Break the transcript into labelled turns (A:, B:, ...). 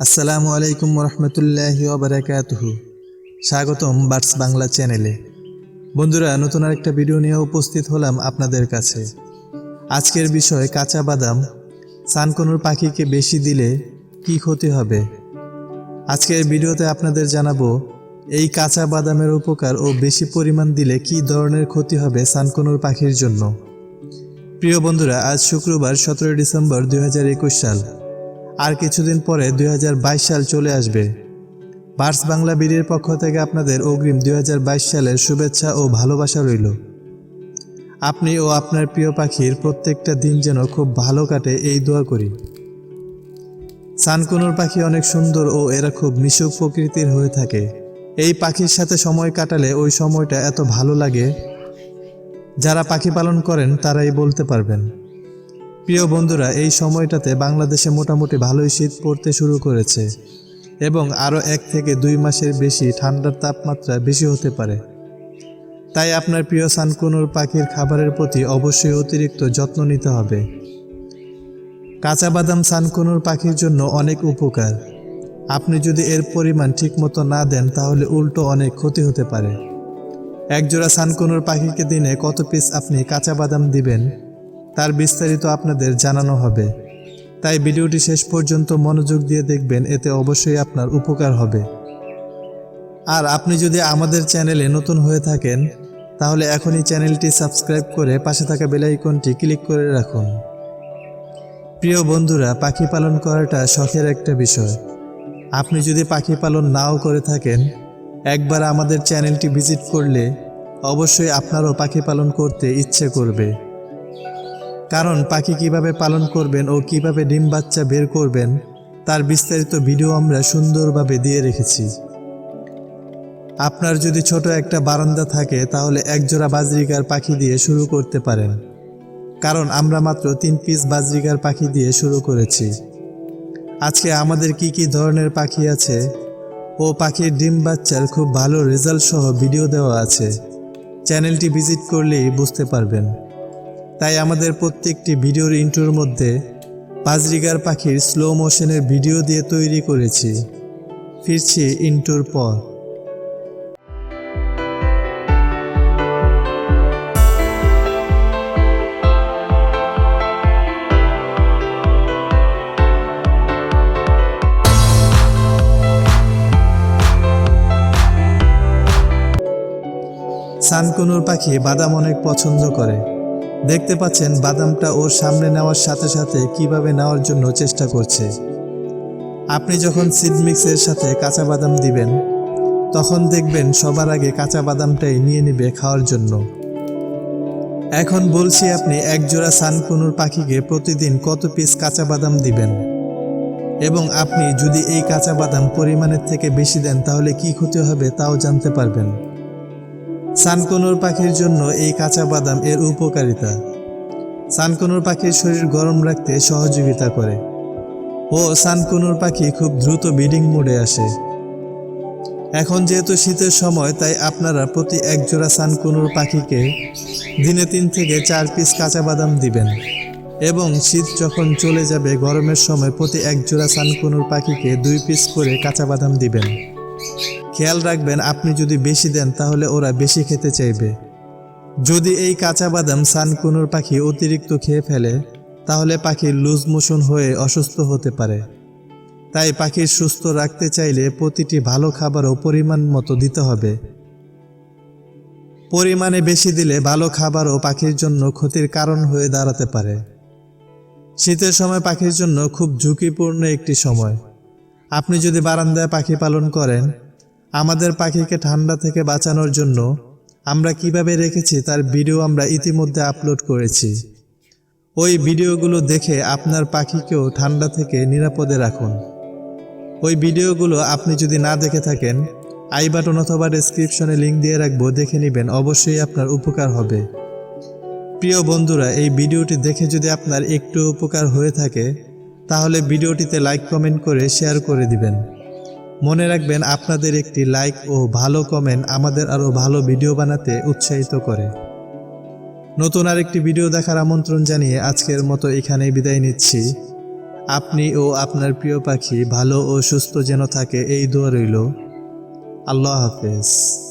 A: আসসালামু আলাইকুম রহমতুল্লাহ বারাকাতুহু স্বাগতম বার্ডস বাংলা চ্যানেলে। বন্ধুরা, নতুন আরেকটা ভিডিও নিয়ে উপস্থিত হলাম আপনাদের কাছে। আজকের বিষয় কাঁচা বাদাম। সানকনুর পাখিকে বেশি দিলে কি ক্ষতি হবে? আজকের ভিডিওতে আপনাদের জানাব, এই কাঁচা বাদামের উপকার ও বেশি পরিমাণ দিলে কি ধরনের ক্ষতি হবে সানকনুর পাখির জন্য? প্রিয় বন্ধুরা, আজ শুক্রবার সতেরো ডিসেম্বর দু হাজার একুশ সাল। আর কিছুদিন পরে দুই হাজার বাইশ সাল চলে আসবে। বার্স বাংলা বিডির পক্ষ থেকে আপনাদের অগ্রিম দুই হাজার বাইশ সালের শুভেচ্ছা ও ভালোবাসা রইল। আপনি ও আপনার প্রিয় পাখির প্রত্যেকটা দিন যেন খুব ভালো কাটে এই দোয়া করি। সানকুনুর পাখি অনেক সুন্দর ও এরা খুব মিশুক প্রকৃতির হয়ে থাকে। এই পাখির সাথে সময় কাটালে ওই সময়টা এত ভালো লাগে, যারা পাখি পালন করেন তারাই বলতে পারবেন। প্রিয় বন্ধুরা, এই সময়টাতে বাংলাদেশে মোটামুটি ভালোই শীত পড়তে শুরু করেছে এবং আরও এক থেকে দুই মাসের বেশি ঠান্ডার তাপমাত্রা বেশি হতে পারে। তাই আপনার প্রিয় সানকুনুর পাখির খাবারের প্রতি অবশ্যই অতিরিক্ত যত্ন নিতে হবে। কাঁচা বাদাম সানকুনুর পাখির জন্য অনেক উপকার। আপনি যদি এর পরিমাণ ঠিকমতো না দেন, তাহলে উল্টো অনেক ক্ষতি হতে পারে। একজোড়া সানকুনুর পাখিকে দিনে কত পিস আপনি কাঁচা বাদাম দিবেন? তার বিস্তারিত আপনাদের জানানো হবে। তাই ভিডিওটি শেষ পর্যন্ত মনোযোগ দিয়ে দেখবেন, এতে অবশ্যই আপনার উপকার হবে। আর আপনি যদি আমাদের চ্যানেলে নতুন হয়ে থাকেন, তাহলে এখনই চ্যানেলটি সাবস্ক্রাইব করে পাশে থাকা বেল আইকনটি ক্লিক করে রাখুন। প্রিয় বন্ধুরা, পাখি পালন করাটা শখের একটা বিষয়। আপনি যদি পাখি পালন নাও করে থাকেন, একবার আমাদের চ্যানেলটি ভিজিট করলে অবশ্যই আপনারও পাখি পালন করতে ইচ্ছে করবে। কারণ পাখি কীভাবে পালন করবেন ও কীভাবে ডিম বাচ্চা বের করবেন, তার বিস্তারিত ভিডিও আমরা সুন্দরভাবে দিয়ে রেখেছি। আপনার যদি ছোট একটা বারান্দা থাকে, তাহলে একজোড়া বাজরিকার পাখি দিয়ে শুরু করতে পারেন। কারণ আমরা মাত্র তিন পিস বাজরিকার পাখি দিয়ে শুরু করেছি। আজকে আমাদের কি কি ধরনের পাখি আছে? ও পাখির ডিম বাচ্চার খুব ভালো রেজাল্ট সহ ভিডিও দেওয়া আছে। চ্যানেলটি ভিজিট করলেই বুঝতে পারবেন। তাই আমাদের প্রত্যেকটি ভিডিওর ইন্ট্রোর মধ্যে বাজরিগার পাখির স্লো মোশনের ভিডিও দিয়ে তৈরি করেছি। ফিরছি ইন্ট্রোর পর। সানকুনুর পাখি বাদাম অনেক পছন্দ করে। দেখতে পাচ্ছেন বাদামটা ওর সামনে নেওয়ার সাথে সাথে কীভাবে নেওয়ার জন্য চেষ্টা করছে। আপনি যখন সিড মিক্সের সাথে কাঁচা বাদাম দিবেন, তখন দেখবেন সবার আগে কাঁচা বাদামটাই নিয়ে নেবে খাওয়ার জন্য। এখন বলছি আপনি এক জোড়া সানকুনুর পাখিকে প্রতিদিন কত পিস কাঁচা বাদাম দিবেন? এবং আপনি যদি এই কাঁচা বাদাম পরিমাণের থেকে বেশি দেন, তাহলে কি ক্ষতি হবে তাও জানতে পারবেন। সানকনুর পাখির জন্য এই কাঁচা বাদাম এর উপকারিতা। সানকনুর পাখির শরীর গরম রাখতে সহযোগিতা করে। ও সানকনুর পাখি খুব দ্রুত ব্রিডিং মোডে আসে। এখন যেহেতু শীতের সময়, তাই আপনারা প্রতি এক জোড়া সানকনুর পাখিকে দিনে তিন থেকে চার পিস কাঁচা বাদাম দিবেন। এবং শীত যখন চলে যাবে, গরমের সময় প্রতি এক জোড়া সানকনুর পাখিকে দুই পিস করে কাঁচা বাদাম দিবেন। খেয়াল রাখবেন, আপনি যদি বেশি দেন, তাহলে ওরা বেশি খেতে চাইবে। যদি এই কাঁচা বাদাম সানকুনুর পাখি অতিরিক্ত খেয়ে ফেলে, তাহলে পাখির লুজ মোশন হয়ে অসুস্থ হতে পারে। তাই পাখির সুস্থ রাখতে চাইলে প্রতিটি ভালো খাবারও পরিমাণ মতো দিতে হবে। পরিমাণে বেশি দিলে ভালো খাবারও পাখির জন্য ক্ষতির কারণ হয়ে দাঁড়াতে পারে। শীতের সময় পাখির জন্য খুব ঝুঁকিপূর্ণ একটি সময়। আপনি যদি বারান্দায় পাখি পালন করেন আমাদের পাখিকে ঠান্ডা থেকে বাঁচানোর জন্য আমরা কীভাবে রেখেছি তার ভিডিও আমরা ইতিমধ্যে আপলোড করেছি। ওই ভিডিওগুলো দেখে আপনার পাখিকেও ঠান্ডা থেকে নিরাপদে রাখুন। ওই ভিডিওগুলো আপনি যদি না দেখে থাকেন, আই বাটন অথবা ডেসক্রিপশনে লিঙ্ক দিয়ে রাখব, দেখে নেবেন, অবশ্যই আপনার উপকার হবে। প্রিয় বন্ধুরা, এই ভিডিওটি দেখে যদি আপনার একটু উপকার হয়ে থাকে, তাহলে ভিডিওটিতে লাইক কমেন্ট করে শেয়ার করে দিবেন। মনে রাখবেন আপনাদের একটি লাইক ও ভালো কমেন্ট আমাদের আরও ভালো ভিডিও বানাতে উৎসাহিত করে। নতুন আরেকটি ভিডিও দেখার আমন্ত্রণ জানিয়ে আজকের মতো এখানেই বিদায় নিচ্ছি। আপনি ও আপনার প্রিয় পাখি ভালো ও সুস্থ যেন থাকে এই দোয়া রইল। আল্লাহ হাফেজ।